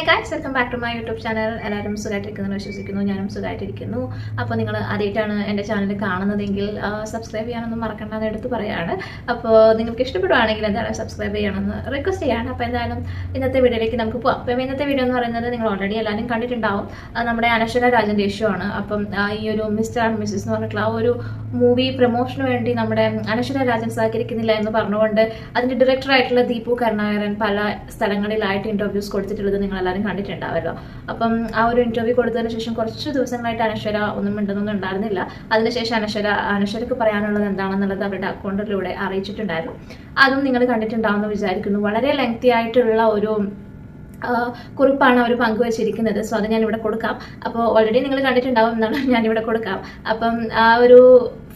Hi guys welcome back to my YouTube channel എല്ലാവരും സുഖമായിട്ടിരിക്കുന്നു വിശ്വസിക്കുന്നു ഞാനും സുഖമായിട്ടിരിക്കുന്നു അപ്പോൾ നിങ്ങൾ ആദ്യമായിട്ടാണ് എന്റെ ചാനൽ കാണുന്നതെങ്കിൽ സബ്സ്ക്രൈബ് ചെയ്യാനൊന്നും മറക്കണ്ടെന്ന് എടുത്ത് പറയാണ്. അപ്പോൾ നിങ്ങൾക്ക് ഇഷ്ടപ്പെടുവാണെങ്കിൽ എന്തായാലും സബ്സ്ക്രൈബ് ചെയ്യണമെന്ന് റിക്വസ്റ്റ് ചെയ്യാണ്. അപ്പോൾ എന്തായാലും ഇന്നത്തെ വീഡിയോയിലേക്ക് നമുക്ക് പോകാം അപ്പം ഇന്നത്തെ വീഡിയോ എന്ന് പറയുന്നത് നിങ്ങൾ ഓൾറെഡി എല്ലാവരും കണ്ടിട്ടുണ്ടാവും. നമ്മുടെ അനശ്വര രാജന്റെ ഇഷ്യൂ ആണ് അപ്പം ഈ ഒരു മിസ്റ്റർ ആൻഡ് മിസ്സസ് എന്ന് പറഞ്ഞിട്ടുള്ള ആ ഒരു മൂവി പ്രൊമോഷന് വേണ്ടി നമ്മുടെ അനശ്വര രാജൻ സഹകരിക്കുന്നില്ല എന്ന് പറഞ്ഞുകൊണ്ട് അതിന്റെ ഡയറക്ടറായിട്ടുള്ള ദീപു കരുണാകരൻ പല സ്ഥലങ്ങളിലായിട്ട് ഇന്റർവ്യൂസ് കൊടുത്തിട്ടുള്ളത് നിങ്ങൾ എല്ലാവരും കണ്ടിട്ടുണ്ടാവല്ലോ. അപ്പം ആ ഒരു ഇന്റർവ്യൂ കൊടുത്തതിന് ശേഷം കുറച്ച് ദിവസങ്ങളായിട്ട് അനശ്വര ഒന്നും മിണ്ടുന്നൊന്നും ഉണ്ടായിരുന്നില്ല. അതിനുശേഷം അനശ്വര അനശ്വരക്ക് പറയാനുള്ളത് എന്താണെന്നുള്ളത് അവരുടെ അക്കൗണ്ടിലൂടെ അറിയിച്ചിട്ടുണ്ടായിരുന്നു. അതും നിങ്ങൾ കണ്ടിട്ടുണ്ടാവുമെന്ന് വിചാരിക്കുന്നു. വളരെ ലെങ്തി ആയിട്ടുള്ള ഒരു കുറിപ്പാണ് അവർ പങ്കുവച്ചിരിക്കുന്നത്. സോ അത് ഞാൻ ഇവിടെ കൊടുക്കാം. അപ്പോൾ ഓൾറെഡി നിങ്ങൾ കണ്ടിട്ടുണ്ടാവും എന്നാണ് ഞാനിവിടെ കൊടുക്കാം. അപ്പം ആ ഒരു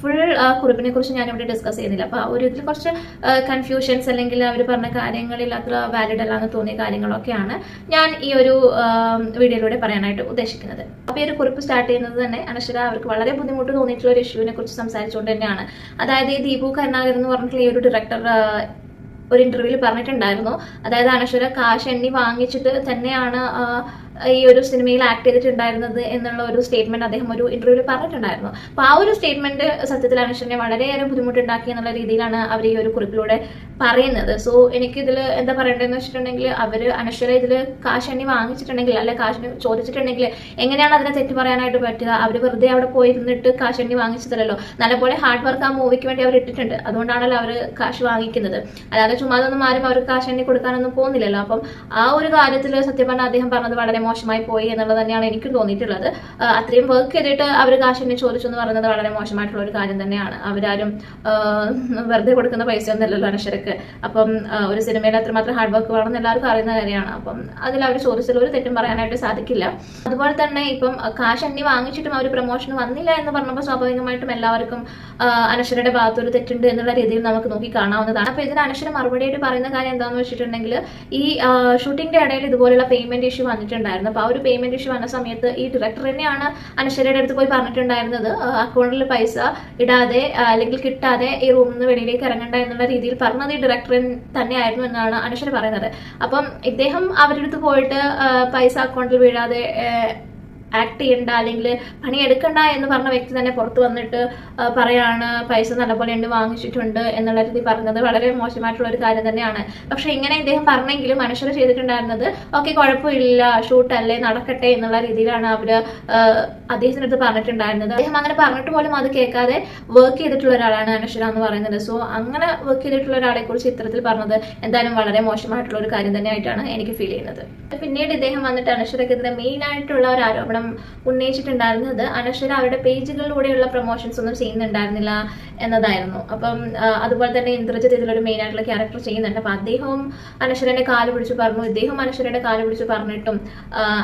ഫുൾ കുറിപ്പിനെ കുറിച്ച് ഞാനിവിടെ ഡിസ്കസ് ചെയ്യുന്നില്ല. അപ്പോൾ ആ ഒരു ഇതിൽ കുറച്ച് കൺഫ്യൂഷൻസ് അല്ലെങ്കിൽ അവർ പറഞ്ഞ കാര്യങ്ങളിൽ അത്ര വാലിഡ് അല്ലാന്ന് തോന്നിയ കാര്യങ്ങളൊക്കെയാണ് ഞാൻ ഈ ഒരു വീഡിയോയിലൂടെ പറയാനായിട്ട് ഉദ്ദേശിക്കുന്നത്. അപ്പോൾ ഈ ഒരു കുറിപ്പ് സ്റ്റാർട്ട് ചെയ്യുന്നത് തന്നെ അനശ്വര അവർക്ക് വളരെ ബുദ്ധിമുട്ട് തോന്നിയിട്ടുള്ള ഒരു ഇഷ്യൂവിനെ കുറിച്ച് സംസാരിച്ചുകൊണ്ട് തന്നെയാണ്. അതായത് ഈ ദീപു കരുണാകരൻ എന്ന് പറഞ്ഞിട്ടുള്ള ഈ ഒരു ഡയറക്ടർ ഒരു ഇന്റർവ്യൂവിൽ പറഞ്ഞിട്ടുണ്ടായിരുന്നു. അതായത് അനശ്വര കാശ് എണ്ണി വാങ്ങിച്ചിട്ട് തന്നെയാണ് ഈ ഒരു സിനിമയിൽ ആക്ട് ചെയ്തിട്ടുണ്ടായിരുന്നത് എന്നുള്ള ഒരു സ്റ്റേറ്റ്മെന്റ് അദ്ദേഹം ഒരു ഇന്റർവ്യൂവിൽ പറഞ്ഞിട്ടുണ്ടായിരുന്നു. അപ്പൊ ആ ഒരു സ്റ്റേറ്റ്മെന്റ് സത്യത്തിൽ അനുഷ്ഠനെ വളരെയേറെ ബുദ്ധിമുട്ടുണ്ടാക്കി എന്നുള്ള രീതിയിലാണ് അവർ ഈ ഒരു കുറിപ്പിലൂടെ പറയുന്നത്. സോ എനിക്ക് എനിക്കിതിൽ എന്താ പറയേണ്ടതെന്ന് വെച്ചിട്ടുണ്ടെങ്കിൽ അവർ അനശ്വര ഇതിൽ കാശ് എണ്ണി വാങ്ങിച്ചിട്ടുണ്ടെങ്കിൽ അല്ലെ കാശിന് ചോദിച്ചിട്ടുണ്ടെങ്കിൽ എങ്ങനെയാണ് അതിനെ തെറ്റ് പറയാനായിട്ട് പറ്റുക? അവർ വെറുതെ അവിടെ പോയി ഇരുന്നിട്ട് കാശ് എണ്ണി വാങ്ങിച്ചതല്ലോ നല്ലപോലെ ഹാർഡ് വർക്ക് ആ മൂവിക്ക് വേണ്ടി അവർ ഇട്ടിട്ടുണ്ട്. അതുകൊണ്ടാണല്ലോ അവർ കാശ് വാങ്ങിക്കുന്നത്. അല്ലാതെ ചുമ്മാതൊന്നും ആരും അവർക്ക് കാശ് എണ്ണി കൊടുക്കാനൊന്നും പോകുന്നില്ലല്ലോ അപ്പം ആ ഒരു കാര്യത്തിൽ സത്യം പറഞ്ഞാൽ അദ്ദേഹം പറഞ്ഞത് വളരെ മോശമായി പോയി എന്നുള്ളത് തന്നെയാണ് എനിക്ക് തോന്നിയിട്ടുള്ളത്. അത്രയും വർക്ക് ചെയ്തിട്ട് അവർ കാശ് എണ്ണി ചോദിച്ചു എന്ന് പറയുന്നത് വളരെ മോശമായിട്ടുള്ള ഒരു കാര്യം തന്നെയാണ്. അവരാരും വെറുതെ കൊടുക്കുന്ന പൈസ ഒന്നുമല്ലല്ലോ അനശ്വരക്ക് അപ്പം ഒരു സിനിമയിൽ അത്രമാത്രം ഹാർഡ് വർക്ക് വേണമെന്ന് എല്ലാവർക്കും അറിയുന്ന കാര്യമാണ്. അപ്പം അതിൽ അവർ ചോദിച്ചതിൽ ഒരു തെറ്റും പറയാനായിട്ട് സാധിക്കില്ല. അതുപോലെ തന്നെ ഇപ്പം കാശ് എണ്ണി വാങ്ങിച്ചിട്ടും അവർ പ്രൊമോഷൻ വന്നില്ല എന്ന് പറഞ്ഞപ്പോൾ സ്വാഭാവികമായിട്ടും എല്ലാവർക്കും അനശ്വരയുടെ ഭാഗത്ത് ഒരു തെറ്റുണ്ട് എന്നുള്ള രീതിയിൽ നമുക്ക് നോക്കി കാണാവുന്നതാണ്. അപ്പൊ ഇതിന് അനശ്വര മറുപടിയായിട്ട് പറയുന്ന കാര്യം എന്താണെന്ന് വെച്ചിട്ടുണ്ടെങ്കിൽ ഈ ഷൂട്ടിംഗിന്റെ ഇടയിൽ ഇതുപോലുള്ള പേയ്മെന്റ് ഇഷ്യൂ വന്നിട്ടുണ്ടായിരുന്നു. അപ്പൊ ആ ഒരു പേയ്മെന്റ് ഇഷ്യൂ വന്ന സമയത്ത് ഈ ഡയറക്ടർ തന്നെയാണ് അനശ്വരയുടെ അടുത്ത് പോയി പറഞ്ഞിട്ടുണ്ടായിരുന്നത്. അക്കൗണ്ടിൽ പൈസ ഇടാതെ അല്ലെങ്കിൽ കിട്ടാതെ ഈ റൂമിൽ നിന്ന് വെളിയിലേക്ക് ഇറങ്ങണ്ട എന്നുള്ള രീതിയിൽ പറഞ്ഞത് ഈ ഡയറക്ടറിൻ തന്നെയായിരുന്നു എന്നാണ് അനുഷന് പറയുന്നത്. അപ്പം ഇദ്ദേഹം അവരുടെ അടുത്ത് പോയിട്ട് പൈസ അക്കൗണ്ടിൽ വീഴാതെ ആക്ട് ചെയ്യണ്ട അല്ലെങ്കിൽ പണിയെടുക്കണ്ട എന്ന് പറഞ്ഞ വ്യക്തി തന്നെ പുറത്ത് വന്നിട്ട് പറയാണ് പൈസ നല്ലപോലെ ഉണ്ട് വാങ്ങിച്ചിട്ടുണ്ട് എന്നുള്ള രീതി പറഞ്ഞത് വളരെ മോശമായിട്ടുള്ള ഒരു കാര്യം തന്നെയാണ്. പക്ഷെ ഇങ്ങനെ ഇദ്ദേഹം പറഞ്ഞെങ്കിലും മനുഷ്യർ ചെയ്തിട്ടുണ്ടായിരുന്നത് ഓക്കെ കുഴപ്പമില്ല ഷൂട്ട് അല്ലേ നടക്കട്ടെ എന്നുള്ള രീതിയിലാണ് അവർ അദ്ദേഹത്തിന്റെ അടുത്ത് പറഞ്ഞിട്ടുണ്ടായിരുന്നത്. അദ്ദേഹം അങ്ങനെ പറഞ്ഞിട്ട് പോലും അത് കേൾക്കാതെ വർക്ക് ചെയ്തിട്ടുള്ള ഒരാളാണ് അനശ്വര എന്ന് പറയുന്നത്. സോ അങ്ങനെ വർക്ക് ചെയ്തിട്ടുള്ള ഒരാളെ കുറിച്ച് ഇത്തരത്തിൽ പറഞ്ഞത് എന്തായാലും വളരെ മോശമായിട്ടുള്ള ഒരു കാര്യം തന്നെയായിട്ടാണ് എനിക്ക് ഫീൽ ചെയ്യുന്നത്. പിന്നീട് ഇദ്ദേഹം വന്നിട്ട് അനശ്വരക്കെതിരെ മെയിൻ ആയിട്ടുള്ള ഒരു ആരോപണം ഉന്നയിച്ചിട്ടുണ്ടായിരുന്നത്. അനശ്വര അവരുടെ പേജുകളിലൂടെയുള്ള പ്രൊമോഷൻസ് ഒന്നും ചെയ്യുന്നുണ്ടായിരുന്നില്ല എന്നതായിരുന്നു. അപ്പം അതുപോലെ തന്നെ ഇന്ദ്രജിത്ത് ഇതിലൊരു മെയിൻ ആയിട്ടുള്ള ക്യാരക്ടർ ചെയ്യുന്നുണ്ട്. അപ്പൊ അദ്ദേഹവും അനശ്വരന്റെ കാൽ പിടിച്ച് പറഞ്ഞു. ഇദ്ദേഹം അനശ്വരയുടെ കാൽ പിടിച്ച് പറഞ്ഞിട്ടും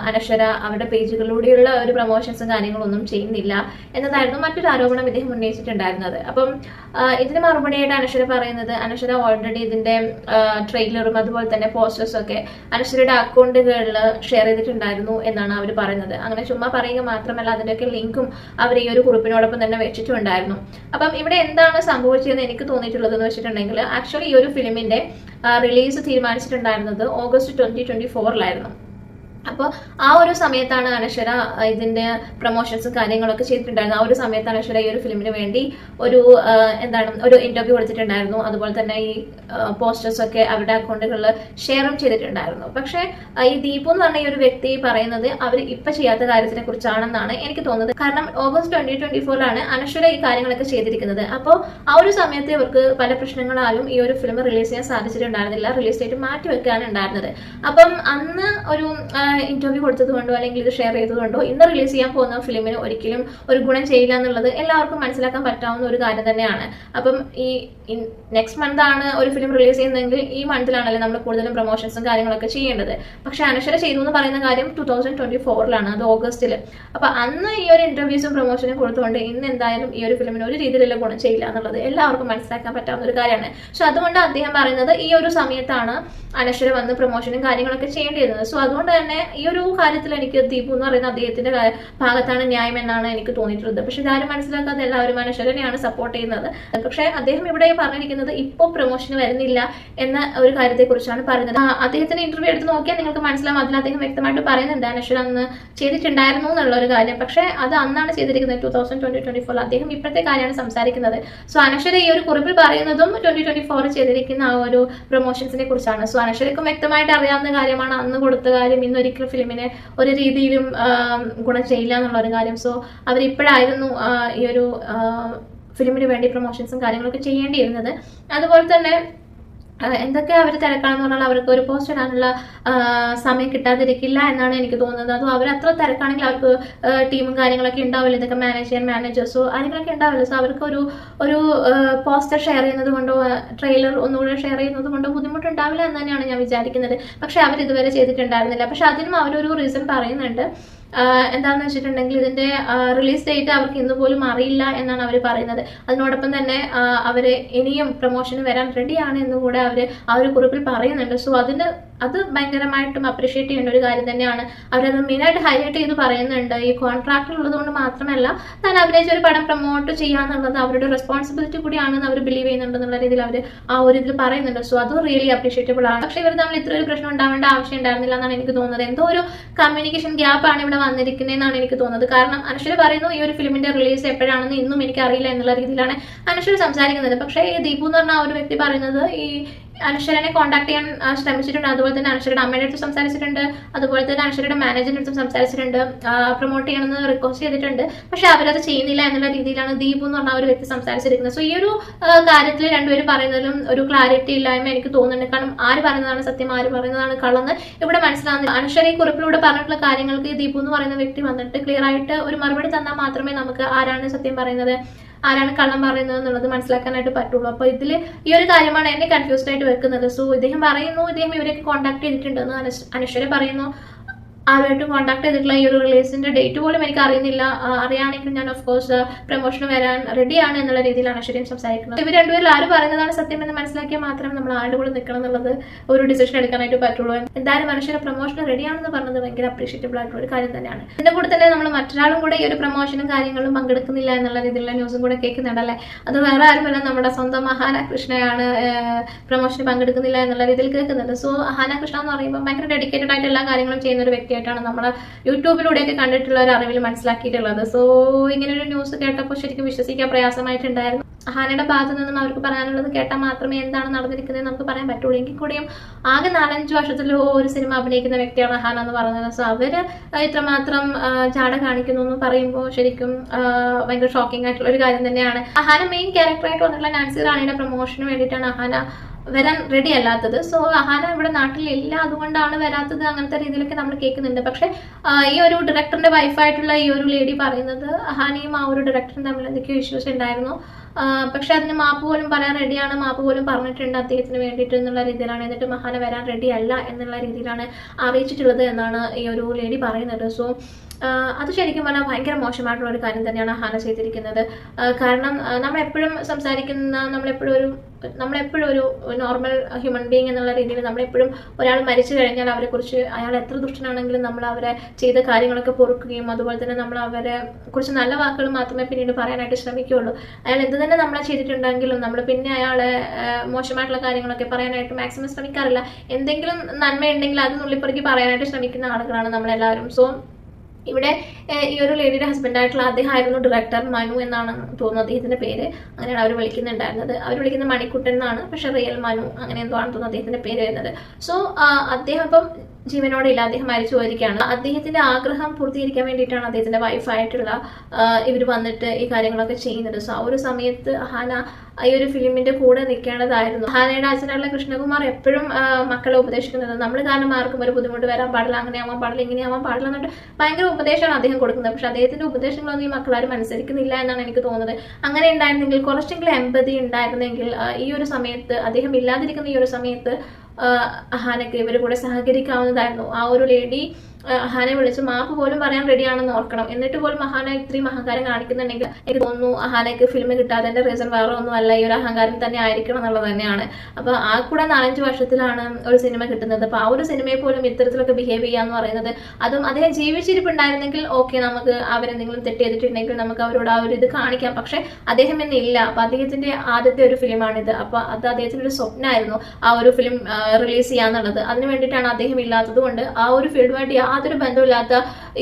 അനശ്വര അവരുടെ പേജുകളിലൂടെയുള്ള ഒരു പ്രൊമോഷൻസും കാര്യങ്ങളൊന്നും ചെയ്യുന്നില്ല എന്നതായിരുന്നു മറ്റൊരു ആരോപണം ഇദ്ദേഹം ഉന്നയിച്ചിട്ടുണ്ടായിരുന്നത്. അപ്പം ഇതിന് മറുപടിയായിട്ട് അനശ്വര പറയുന്നത് അനശ്വര ഓൾറെഡി ഇതിന്റെ ട്രെയിലറും അതുപോലെ തന്നെ പോസ്റ്റേഴ്സും ഒക്കെ അനശ്വരയുടെ അക്കൗണ്ടുകളിൽ ഷെയർ ചെയ്തിട്ടുണ്ടായിരുന്നു എന്നാണ് അവർ പറയുന്നത്. അങ്ങനെ ചുമ്മാ പറയുക മാത്രമല്ല അതിന്റെയൊക്കെ ലിങ്കും അവർ ഈ ഒരു കുറിപ്പിനോടൊപ്പം തന്നെ വെച്ചിട്ടുണ്ടായിരുന്നു. അപ്പം ഇവിടെ എന്താണ് സംഭവിച്ചതെന്ന് എനിക്ക് തോന്നിയിട്ടുള്ളത് എന്ന് വെച്ചിട്ടുണ്ടെങ്കിൽ ആക്ച്വലി ഈ ഒരു ഫിലിമിന്റെ റിലീസ് തീരുമാനിച്ചിട്ടുണ്ടായിരുന്നത് ഓഗസ്റ്റ് ട്വന്റി ട്വന്റി ഫോറിലായിരുന്നു അപ്പോൾ ആ ഒരു സമയത്താണ് അനശ്വര ഇതിന്റെ പ്രൊമോഷൻസും കാര്യങ്ങളൊക്കെ ചെയ്തിട്ടുണ്ടായിരുന്നു ആ ഒരു സമയത്ത് അനശ്വര ഈ ഒരു ഫിലിമിന് വേണ്ടി ഒരു എന്താണ് ഒരു ഇന്റർവ്യൂ കൊടുത്തിട്ടുണ്ടായിരുന്നു. അതുപോലെ തന്നെ ഈ പോസ്റ്റേഴ്സ് ഒക്കെ അവരുടെ അക്കൗണ്ടുകളിൽ ഷെയറും ചെയ്തിട്ടുണ്ടായിരുന്നു. പക്ഷെ ഈ ദീപു എന്ന് പറഞ്ഞ ഈ ഒരു വ്യക്തി പറയുന്നത് അവർ ഇപ്പൊ ചെയ്യാത്ത കാര്യത്തിനെ കുറിച്ചാണെന്നാണ് എനിക്ക് തോന്നുന്നത്. കാരണം ഓഗസ്റ്റ് ട്വന്റി ട്വന്റി ഫോറിലാണ് അനശ്വര ഈ കാര്യങ്ങളൊക്കെ ചെയ്തിരിക്കുന്നത്. അപ്പോൾ ആ ഒരു സമയത്ത് ഇവർക്ക് പല പ്രശ്നങ്ങളാലും ഈ ഒരു ഫിലിം റിലീസ് ചെയ്യാൻ സാധിച്ചിട്ടുണ്ടായിരുന്നില്ല. റിലീസ് ഡേറ്റ് മാറ്റി വെക്കാണ് ഉണ്ടായിരുന്നത് അപ്പം അന്ന് ഒരു ഇന്റർവ്യൂ കൊടുത്തത് കൊണ്ടോ അല്ലെങ്കിൽ ഇത് ഷെയർ ചെയ്തത് കൊണ്ടോ ഇന്ന് റിലീസ് ചെയ്യാൻ പോകുന്ന ഫിലിമിന് ഒരിക്കലും ഒരു ഗുണം ചെയ്യില്ല എന്നുള്ളത് എല്ലാവർക്കും മനസ്സിലാക്കാൻ പറ്റാവുന്ന ഒരു കാര്യം തന്നെയാണ്. അപ്പം ഈ നെക്സ്റ്റ് മന്ത് ആണ് ഒരു ഫിലിം റിലീസ് ചെയ്യുന്നതെങ്കിൽ ഈ മന്തിലാണല്ലേ നമ്മൾ കൂടുതലും പ്രൊമോഷൻസും കാര്യങ്ങളൊക്കെ ചെയ്യേണ്ടത്. പക്ഷെ അനശ്വര ചെയ്തു എന്ന് പറയുന്ന കാര്യം ടൂ തൗസൻഡ് ട്വന്റി ഫോറിലാണ് അത് ഓഗസ്റ്റിൽ അപ്പൊ അന്ന് ഈ ഒരു ഇന്റർവ്യൂസും പ്രൊമോഷനും കൊടുത്തുകൊണ്ട് ഇന്ന് എന്തായാലും ഈ ഒരു ഫിലിമിന് ഒരു രീതിയിലുള്ള ഗുണം ചെയ്യില്ല എന്നുള്ളത് എല്ലാവർക്കും മനസ്സിലാക്കാൻ പറ്റാവുന്ന ഒരു കാര്യമാണ്. സോ അതുകൊണ്ട് അദ്ദേഹം പറയുന്നത് ഈ ഒരു സമയത്താണ് അനശ്വര വന്ന് പ്രൊമോഷനും കാര്യങ്ങളൊക്കെ ചെയ്യേണ്ടിയിരുന്നത്. സോ അതുകൊണ്ട് തന്നെ ഈ ഒരു കാര്യത്തിൽ എനിക്ക് ദീപു എന്ന് പറയുന്ന അദ്ദേഹത്തിന്റെ ഭാഗത്താണ് ന്യായം എന്നാണ് എനിക്ക് തോന്നിയിട്ടുള്ളത്. പക്ഷെ ഇതാരും മനസ്സിലാക്കാതെ എല്ലാവരും മനുഷ്യരനെയാണ് സപ്പോർട്ട് ചെയ്യുന്നത്. പക്ഷെ അദ്ദേഹം ഇവിടെ പറഞ്ഞിരിക്കുന്നത് ഇപ്പോൾ പ്രൊമോഷന് വരുന്നില്ല എന്ന ഒരു കാര്യത്തെ കുറിച്ചാണ് പറയുന്നത് അദ്ദേഹത്തിന്റെ ഇന്റർവ്യൂ എടുത്ത് നോക്കിയാൽ നിങ്ങൾക്ക് മനസ്സിലാവും. അതിൽ അദ്ദേഹം വ്യക്തമായിട്ട് പറയുന്നുണ്ട് അനശ്വര അന്ന് ചെയ്തിട്ടുണ്ടായിരുന്നു എന്നുള്ള ഒരു കാര്യം. പക്ഷെ അത് അന്നാണ് ചെയ്തിരിക്കുന്നത്. Two thousand twenty twenty four അദ്ദേഹം ഇപ്പോഴത്തെ കാര്യമാണ് സംസാരിക്കുന്നത്. സോ അനശ്വര ഈ ഒരു കുറിപ്പിൽ പറയുന്നതും ട്വന്റി ട്വന്റി ഫോർ ചെയ്തിരിക്കുന്ന ആ ഒരു പ്രൊമോഷൻസിനെ കുറിച്ചാണ്. സോ അനശ്വരക്കും വ്യക്തമായിട്ട് അറിയാവുന്ന കാര്യമാണ് അന്ന് കൊടുത്ത കാര്യം ഇന്നൊരിക്കലും ഫിലിമിനെ ഒരു രീതിയിലും ഗുണം ചെയ്യില്ല എന്നുള്ള ഒരു കാര്യം. സോ അവരിപ്പോഴായിരുന്നു ഈ ഒരു ഫിലിമിന് വേണ്ടി പ്രൊമോഷൻസും കാര്യങ്ങളൊക്കെ ചെയ്യേണ്ടിയിരുന്നത്. അതുപോലെ തന്നെ എന്തൊക്കെ അവർ തിരക്കാണെന്ന് പറഞ്ഞാൽ അവർക്ക് ഒരു പോസ്റ്റ് ഇടാനുള്ള സമയം കിട്ടാതിരിക്കില്ല എന്നാണ് എനിക്ക് തോന്നുന്നത്. അതും അവർ അത്ര തിരക്കാണെങ്കിൽ അവർക്ക് ടീമും കാര്യങ്ങളൊക്കെ ഉണ്ടാവില്ല? ഇതൊക്കെ മാനേജ് ചെയ്യാൻ മാനേജേഴ്സോ കാര്യങ്ങളൊക്കെ ഉണ്ടാവില്ല? സോ അവർക്ക് ഒരു ഒരു പോസ്റ്റർ ഷെയർ ചെയ്യുന്നത് കൊണ്ടോ ട്രെയിലർ ഒന്നുകൂടെ ഷെയർ ചെയ്യുന്നത് കൊണ്ടോ ബുദ്ധിമുട്ടുണ്ടാവില്ല എന്ന് തന്നെയാണ് ഞാൻ വിചാരിക്കുന്നത്. പക്ഷെ അവർ ഇതുവരെ ചെയ്തിട്ടുണ്ടായിരുന്നില്ല. പക്ഷെ അതിനും അവരൊരു റീസൺ പറയുന്നുണ്ട്. എന്താണെന്ന് വെച്ചിട്ടുണ്ടെങ്കിൽ ഇതിന്റെ റിലീസ് ഡേറ്റ് അവർക്ക് ഇന്ന് പോലും അറിയില്ല എന്നാണ് അവർ പറയുന്നത്. അതിനോടൊപ്പം തന്നെ അവർ ഇനിയും പ്രൊമോഷന് വരാൻ റെഡിയാണ് എന്നുകൂടെ അവർ ആ ഒരു കുറിപ്പിൽ പറയുന്നുണ്ട്. സോ അതിന് അത് ഭയങ്കരമായിട്ടും അപ്രീഷിയേറ്റ് ചെയ്യേണ്ട ഒരു കാര്യം തന്നെയാണ്. അവരത് മെയിനായിട്ട് ഹൈലൈറ്റ് ചെയ്ത് പറയുന്നുണ്ട്. ഈ കോൺട്രാക്ട് ഉള്ളത് കൊണ്ട് മാത്രമല്ല താൻ അഭിനയിച്ച ഒരു പടം പ്രൊമോട്ട് ചെയ്യാന്നുള്ളത് അവരുടെ റെസ്പോൺസിബിലിറ്റി കൂടിയാണെന്ന് അവർ ബിലീവ് ചെയ്യുന്നുണ്ടെന്നുള്ള രീതിയിൽ അവർ ആ ഒരു ഇതിൽ പറയുന്നുണ്ട്. സോ അത് റിയലി അപ്രീഷിയേറ്റബിൾ ആണ്. പക്ഷേ ഇവർ തമ്മിൽ ഇത്ര ഒരു പ്രശ്നം ഉണ്ടാവേണ്ട ആവശ്യം ഉണ്ടായിരുന്നില്ല എന്നാണ് എനിക്ക് തോന്നുന്നത്. എന്തോ ഒരു കമ്മ്യൂണിക്കേഷൻ ഗ്യാപ്പ് ആണ് ഇവിടെ വന്നിരിക്കുന്നതെന്നാണ് എനിക്ക് തോന്നുന്നത്. കാരണം അനശ്വര പറയുന്നു ഈ ഒരു ഫിലിമിന്റെ റിലീസ് എപ്പോഴാണെന്ന് ഇന്നും എനിക്ക് അറിയില്ല എന്നുള്ള രീതിയിലാണ് അനശ്വര സംസാരിക്കുന്നത്. പക്ഷേ ദീപു എന്ന് പറഞ്ഞ ആ ഒരു വ്യക്തി പറയുന്നത് ഈ അനശ്വരനെ കോൺടാക്ട് ചെയ്യാൻ ശ്രമിച്ചിട്ടുണ്ട്. അതുപോലെ തന്നെ അനശ്വരയുടെ അമ്മയുടെ അടുത്ത് സംസാരിച്ചിട്ടുണ്ട്. അതുപോലെ തന്നെ അനശ്വരയുടെ മാനേജറിന്റെ അടുത്തും സംസാരിച്ചിട്ടുണ്ട്. പ്രൊമോട്ട് ചെയ്യണമെന്ന് റിക്വസ്റ്റ് ചെയ്തിട്ടുണ്ട്. പക്ഷെ അവരത് ചെയ്യുന്നില്ല എന്നുള്ള രീതിയിലാണ് ദീപു എന്ന് പറഞ്ഞ ഒരു വ്യക്തി സംസാരിച്ചിരിക്കുന്നത്. സോ ഈ ഒരു കാര്യത്തിൽ രണ്ടുപേരും പറയുന്നതിലും ഒരു ക്ലാരിറ്റി ഇല്ലായ്മ എനിക്ക് തോന്നുന്നുണ്ട്. കാരണം ആര് പറയുന്നതാണ് സത്യം ആര് പറയുന്നതാണ് കള്ളെന്ന് ഇവിടെ മനസ്സിലാകുന്നില്ല അനശ്വര ഈ കുറിപ്പിലൂടെ പറഞ്ഞിട്ടുള്ള കാര്യങ്ങൾക്ക് ദീപു എന്ന് പറയുന്ന വ്യക്തി വന്നിട്ട് ക്ലിയർ ആയിട്ട് ഒരു മറുപടി തന്നാൽ മാത്രമേ നമുക്ക് ആരാണ് സത്യം പറയുന്നത്. ആരാണ് കള്ളം പറയുന്നത് എന്നുള്ളത് മനസ്സിലാക്കാനായിട്ട് പറ്റുള്ളൂ. അപ്പോൾ ഇതിൽ ഈ ഒരു കാര്യമാണ് എന്നെ കൺഫ്യൂസ്ഡ് ആയിട്ട് വെക്കുന്നത്. സോ ഇദ്ദേഹം പറയുന്നു ഇദ്ദേഹം ഇവരൊക്കെ കോൺടാക്ട് ചെയ്തിട്ടുണ്ടെന്ന് അനശ് അനശ്വര പറയുന്നു. ആരുമായിട്ടും കോൺടാക്ട് ചെയ്തിട്ടുള്ള ഈ ഒരു റിലീസിന്റെ ഡേറ്റ് പോലും എനിക്ക് അറിയുന്നില്ല. അറിയാണെങ്കിൽ ഞാൻ ഓഫ് കോഴ്സ് പ്രൊമോഷൻ വരാൻ റെഡിയാണ് എന്നുള്ള രീതിയിലാണ് അശ്വര്യം സംസാരിക്കുന്നത്. ഇവർ രണ്ടുപേരിൽ ആര് പറയുന്നതാണ് സത്യം എന്ന് മനസ്സിലാക്കിയാൽ മാത്രം നമ്മൾ ആരുടെ കൂടെ നിൽക്കണം എന്നുള്ളത് ഒരു ഡിസിഷൻ എടുക്കാനായിട്ട് പറ്റുള്ളൂ. എന്തായാലും മനുഷ്യരെ പ്രൊമോഷൻ റെഡിയാണെന്ന് പറഞ്ഞത് ഭയങ്കര അപ്രീഷിയേറ്റബിൾ ആയിട്ടുള്ള ഒരു കാര്യം തന്നെയാണ്. ഇതിന്റെ കൂടെ തന്നെ നമ്മൾ മറ്റൊരാളും കൂടെ ഈ ഒരു പ്രൊമോഷനും കാര്യങ്ങളും പങ്കെടുക്കുന്നില്ല എന്നുള്ള രീതിയിലുള്ള ന്യൂസും കൂടെ കേൾക്കുന്നുണ്ടല്ലേ? അത് വേറെ ആരുമല്ല നമ്മുടെ സ്വന്തം മഹാനാകൃഷ്ണയാണ് പ്രൊമോഷന് പങ്കെടുക്കുന്നില്ല എന്നുള്ള രീതിയിൽ കേൾക്കുന്നുണ്ട്. സോ മഹാനാകൃഷ്ണ കൃഷ്ണ എന്ന് പറയുമ്പോൾ ഭയങ്കര ഡെഡിക്കേറ്റഡ് ആയിട്ട് എല്ലാ കാര്യങ്ങളും ചെയ്യുന്ന ഒരു വ്യക്തിയായിട്ടാണ് നമ്മൾ യൂട്യൂബിലൂടെയൊക്കെ കണ്ടിട്ടുള്ള ഒരു അറിവിൽ മനസ്സിലാക്കിയിട്ടുള്ളത്. സോ ഇങ്ങനെ ഒരു ന്യൂസ് കേട്ടപ്പോൾ ശരിക്കും വിശ്വസിക്കാൻ പ്രയാസമായിട്ടുണ്ടായിരുന്നു. ഹാനയുടെ ഭാഗത്തു നിന്നും അവർക്ക് പറയാനുള്ളത് കേട്ടാൽ മാത്രമേ എന്താണ് നടന്നിരിക്കുന്നത് നമുക്ക് പറയാൻ പറ്റുള്ളൂ. എങ്കിൽ കൂടിയും ആകെ നാലഞ്ച് വർഷത്തിൽ ഒരു സിനിമ അഭിനയിക്കുന്ന വ്യക്തിയാണ് ഹാന എന്ന് പറയുന്നത്. സോ അവർ ഇത്രമാത്രം ചാട കാണിക്കുന്നു എന്ന് പറയുമ്പോൾ ശരിക്കും ഭയങ്കര ഷോക്കിംഗ് ആയിട്ടുള്ള ഒരു കാര്യം തന്നെയാണ്. അഹാന മെയിൻ ക്യാരക്ടറായിട്ട് വന്നിട്ടുള്ള നാൻസി റാണിയുടെ പ്രൊമോഷന് വേണ്ടിയിട്ടാണ് അഹാന വരാൻ റെഡി അല്ലാത്തത്. സോ അഹാന ഇവിടെ നാട്ടിലില്ല അതുകൊണ്ടാണ് വരാത്തത് അങ്ങനത്തെ രീതിയിലൊക്കെ നമ്മൾ കേൾക്കുന്നുണ്ട് പക്ഷെ ഈ ഒരു ഡയറക്ടറിന്റെ വൈഫായിട്ടുള്ള ഈ ഒരു ലേഡി പറയുന്നത് അഹാനയും ആ ഒരു ഡയറക്ടറും തമ്മിൽ എന്തൊക്കെയോ ഇഷ്യൂസ് ഉണ്ടായിരുന്നു. പക്ഷെ അതിന് മാപ്പ് പോലും പറയാൻ റെഡിയാണ് മാപ്പ് പോലും പറഞ്ഞിട്ടുണ്ട് അദ്ദേഹത്തിന് വേണ്ടിയിട്ട് എന്നുള്ള രീതിയിലാണ്. എന്നിട്ട് മഹാന വരാൻ റെഡി അല്ല എന്നുള്ള രീതിയിലാണ് അറിയിച്ചിട്ടുള്ളത് എന്നാണ് ഈ ഒരു ലേഡി പറയുന്നത്. സോ അത് ശരിക്കും പറഞ്ഞാൽ ഭയങ്കര മോശമായിട്ടുള്ള ഒരു കാര്യം തന്നെയാണ് ഹാന ചെയ്തിരിക്കുന്നത്. കാരണം നമ്മളെപ്പോഴും സംസാരിക്കുന്ന നമ്മളെപ്പോഴും ഒരു നമ്മളെപ്പോഴും ഒരു നോർമൽ ഹ്യൂമൻ ബീങ് എന്നുള്ള രീതിയിൽ നമ്മളെപ്പോഴും ഒരാൾ മരിച്ചു കഴിഞ്ഞാൽ അവരെ കുറിച്ച് അയാൾ എത്ര ദുഷ്ടനാണെങ്കിലും നമ്മൾ അവരെ ചെയ്ത കാര്യങ്ങളൊക്കെ പൊറുക്കുകയും അതുപോലെ തന്നെ നമ്മൾ അവരെ കുറിച്ച് നല്ല വാക്കുകൾ മാത്രമേ പിന്നീട് പറയാനായിട്ട് ശ്രമിക്കുകയുള്ളൂ. അയാൾ എന്ത് തന്നെ നമ്മളെ ചെയ്തിട്ടുണ്ടെങ്കിലും നമ്മൾ പിന്നെ അയാളെ മോശമായിട്ടുള്ള കാര്യങ്ങളൊക്കെ പറയാനായിട്ട് മാക്സിമം ശ്രമിക്കാറില്ല. എന്തെങ്കിലും നന്മയുണ്ടെങ്കിൽ അത് നുള്ളിപ്പുറക്കി പറയാനായിട്ട് ശ്രമിക്കുന്ന ആളുകളാണ് നമ്മളെല്ലാവരും. സോ ഇവിടെ ഈ ഒരു ലേഡിയുടെ അദ്ദേഹം ആയിരുന്നു ഡയറക്ടർ മനു എന്നാണ് തോന്നുന്നത് അദ്ദേഹത്തിന്റെ പേര്. അങ്ങനെയാണ് അവർ വിളിക്കുന്നുണ്ടായിരുന്നത്. അവർ വിളിക്കുന്ന മണിക്കുട്ടൻ എന്നാണ് പക്ഷെ റിയൽ മനു അങ്ങനെ എന്തോ ആണ് തോന്നുന്നത് അദ്ദേഹത്തിന്റെ പേര് വരുന്നത്. സോ അദ്ദേഹം ഇപ്പം ജീവനോടെ ഇല്ല. അദ്ദേഹം മരിച്ചു പോയിരിക്കുകയാണ്. അദ്ദേഹത്തിന്റെ ആഗ്രഹം പൂർത്തീകരിക്കാൻ വേണ്ടിയിട്ടാണ് അദ്ദേഹത്തിന്റെ വൈഫായിട്ടുള്ള ഇവർ വന്നിട്ട് ഈ കാര്യങ്ങളൊക്കെ ചെയ്യുന്നത്. സോ ആ ഒരു സമയത്ത് ഹാന ഈ ഒരു ഫിലിമിന്റെ കൂടെ നിൽക്കേണ്ടതായിരുന്നു. ഹാനയുടെ അച്ഛനായിട്ടുള്ള കൃഷ്ണകുമാർ എപ്പോഴും മക്കളെ ഉപദേശിക്കുന്നത് നമ്മൾ കാരണം ആർക്കും ഒരു ബുദ്ധിമുട്ട് വരാൻ പാടില്ല അങ്ങനെ ആവാൻ പാടില്ല ഇങ്ങനെ ആവാൻ പാടില്ല എന്നിട്ട് ഭയങ്കര ഉപദേശമാണ് അദ്ദേഹം കൊടുക്കുന്നത്. പക്ഷെ അദ്ദേഹത്തിന്റെ ഉപദേശങ്ങളൊന്നും ഈ മക്കളാരും അനുസരിക്കുന്നില്ല എന്നാണ് എനിക്ക് തോന്നുന്നത്. അങ്ങനെ ഉണ്ടായിരുന്നെങ്കിൽ കുറച്ചെങ്കിലും എമ്പതി ഉണ്ടായിരുന്നെങ്കിൽ ഈ ഒരു സമയത്ത് അദ്ദേഹം ഇല്ലാതിരിക്കുന്ന ഈ ഒരു സമയത്ത് ഹാനക്ക് ഇവരുടെ കൂടെ സഹകരിക്കാവുന്നതായിരുന്നു. ആ ഒരു ലേഡി അഹാനെ വിളിച്ച് മാപ്പ് പോലും പറയാൻ റെഡിയാണെന്ന് ഓർക്കണം. എന്നിട്ട് പോലും അഹാന ഇത്രയും അഹങ്കാരം കാണിക്കുന്നുണ്ടെങ്കിൽ എനിക്ക് തോന്നുന്നു അഹാനയ്ക്ക് ഫിലിം കിട്ടാത്തതിന്റെ റീസൺ വേറെ ഒന്നും അല്ല ഈ ഒരു അഹങ്കാരം തന്നെ ആയിരിക്കണം എന്നുള്ളത് തന്നെയാണ്. അപ്പൊ ആ കൂടെ നാലഞ്ച് വർഷത്തിലാണ് ഒരു സിനിമ കിട്ടുന്നത്. അപ്പൊ ആ ഒരു സിനിമയെ പോലും ഇത്തരത്തിലൊക്കെ ബിഹേവ് ചെയ്യാന്ന് പറയുന്നത് അതും അദ്ദേഹം ജീവിച്ചിരിപ്പുണ്ടായിരുന്നെങ്കിൽ ഓക്കെ നമുക്ക് അവരെന്തെങ്കിലും തെറ്റ് ചെയ്തിട്ടുണ്ടെങ്കിൽ നമുക്ക് അവരോട് ആ ഒരു ഇത് കാണിക്കാം. പക്ഷെ അദ്ദേഹം ഇന്നില്ല അപ്പൊ അദ്ദേഹത്തിന്റെ ആദ്യത്തെ ഒരു ഫിലിമാണിത് അപ്പൊ അത് അദ്ദേഹത്തിന്റെ ഒരു സ്വപ്നമായിരുന്നു ആ ഒരു ഫിലിം റിലീസ് ചെയ്യാന്നുള്ളത്. അതിന് വേണ്ടിയിട്ടാണ് അദ്ദേഹം ഇല്ലാത്തത് കൊണ്ട് ആ ഒരു ഫീൽഡുമായിട്ട് യാതൊരു ബന്ധമില്ലാത്ത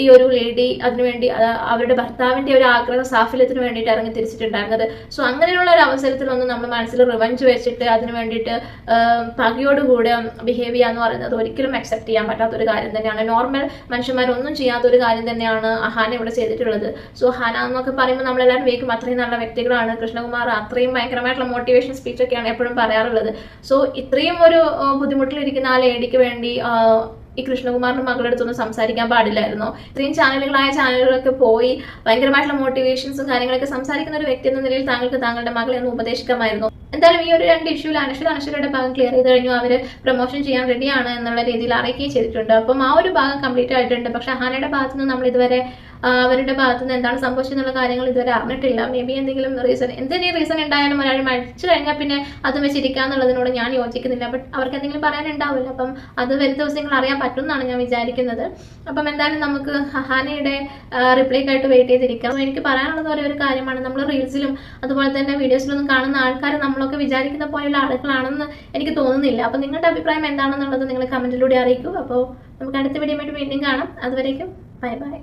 ഈ ഒരു ലേഡി അതിനുവേണ്ടി അവരുടെ ഭർത്താവിന്റെ ഒരു ആഗ്രഹ സാഫല്യത്തിന് വേണ്ടിയിട്ട് ഇറങ്ങി തിരിച്ചിട്ടുണ്ടായിരുന്നത്. സോ അങ്ങനെയുള്ള ഒരു അവസരത്തിലൊന്നും നമ്മൾ മനസ്സിൽ റിവഞ്ച് വെച്ചിട്ട് അതിന് വേണ്ടിയിട്ട് പകയോടുകൂടെ ബിഹേവ് ചെയ്യുക എന്ന് പറയുന്നത് ഒരിക്കലും അക്സെപ്റ്റ് ചെയ്യാൻ പറ്റാത്ത ഒരു കാര്യം തന്നെയാണ്. നോർമൽ മനുഷ്യന്മാരൊന്നും ചെയ്യാത്ത ഒരു കാര്യം തന്നെയാണ് അഹാന ഇവിടെ ചെയ്തിട്ടുള്ളത്. സോ ഹാന എന്നൊക്കെ പറയുമ്പോൾ നമ്മളെല്ലാവരും വേക്കും അത്രയും നല്ല വ്യക്തികളാണ്. കൃഷ്ണകുമാർ അത്രയും ഭയങ്കരമായിട്ടുള്ള മോട്ടിവേഷൻ സ്പീച്ചൊക്കെയാണ് എപ്പോഴും പറയാറുള്ളത്. സോ ഇത്രയും ഒരു ബുദ്ധിമുട്ടിലിരിക്കുന്ന ആ ലേഡിക്ക് വേണ്ടി ഈ കൃഷ്ണകുമാറിന്റെ മകളുടെ അടുത്തൊന്നും സംസാരിക്കാൻ പാടില്ലായിരുന്നു. ഇത്രയും ചാനലുകളായ ചാനലുകളൊക്കെ പോയി ഭയങ്കരമായിട്ടുള്ള മോട്ടിവേഷൻസും കാര്യങ്ങളൊക്കെ സംസാരിക്കുന്ന ഒരു വ്യക്തി എന്ന നിലയിൽ താങ്കൾക്ക് താങ്കളുടെ മകളെ ഒന്ന് ഉപദേശിക്കാമായിരുന്നു. എന്തായാലും ഈ ഒരു രണ്ട് ഇഷ്യൂവിൽ അനശ്വര അനശ്വരയുടെ ഭാഗം ക്ലിയർ ചെയ്ത് കഴിഞ്ഞു. അവർ പ്രൊമോഷൻ ചെയ്യാൻ റെഡിയാണ് എന്നുള്ള രീതിയിൽ അറിയിക്കുകയും ചെയ്തിട്ടുണ്ട്. അപ്പം ആ ഒരു ഭാഗം കംപ്ലീറ്റ് ആയിട്ടുണ്ട്. പക്ഷെ ഹാനയുടെ ഭാഗത്തുനിന്ന് നമ്മൾ ഇതുവരെ അവരുടെ ഭാഗത്ത് നിന്ന് എന്താണ് സംഭവിച്ചെന്നുള്ള കാര്യങ്ങൾ ഇതുവരെ അറിഞ്ഞിട്ടില്ല. മേ ബി എന്തെങ്കിലും റീസൺ എന്തെങ്കിലും റീസൺ ഉണ്ടായാലും ഒരാൾ മരിച്ചു കഴിഞ്ഞാൽ പിന്നെ അത് വെച്ചിരിക്കുക എന്നുള്ളതിനോട് ഞാൻ യോജിക്കുന്നില്ല. ബട്ട് അവർക്ക് എന്തെങ്കിലും പറയാനുണ്ടാവില്ല. അപ്പം അത് വരും ദിവസങ്ങൾ അറിയാൻ പറ്റും എന്നാണ് ഞാൻ വിചാരിക്കുന്നത്. അപ്പം എന്തായാലും നമുക്ക് ഹഹാനയുടെ റിപ്ലൈക്കായിട്ട് വെയിറ്റ് ചെയ്തിരിക്കാം. എനിക്ക് പറയാനുള്ളത് ഒരേ ഒരു കാര്യമാണ്. നമ്മൾ റീൽസിലും അതുപോലെ തന്നെ വീഡിയോസിലൊന്നും കാണുന്ന ആൾക്കാർ നമ്മളൊക്കെ വിചാരിക്കുന്ന പോലെയുള്ള ആളുകളാണെന്ന് എനിക്ക് തോന്നുന്നില്ല. അപ്പം നിങ്ങളുടെ അഭിപ്രായം എന്താണെന്നുള്ളത് നിങ്ങൾ കമന്റിലൂടെ അറിയിക്കൂ. അപ്പോൾ നമുക്ക് അടുത്ത വീഡിയോ വീണ്ടും കാണാം. അതുവരേക്കും ബൈ ബൈ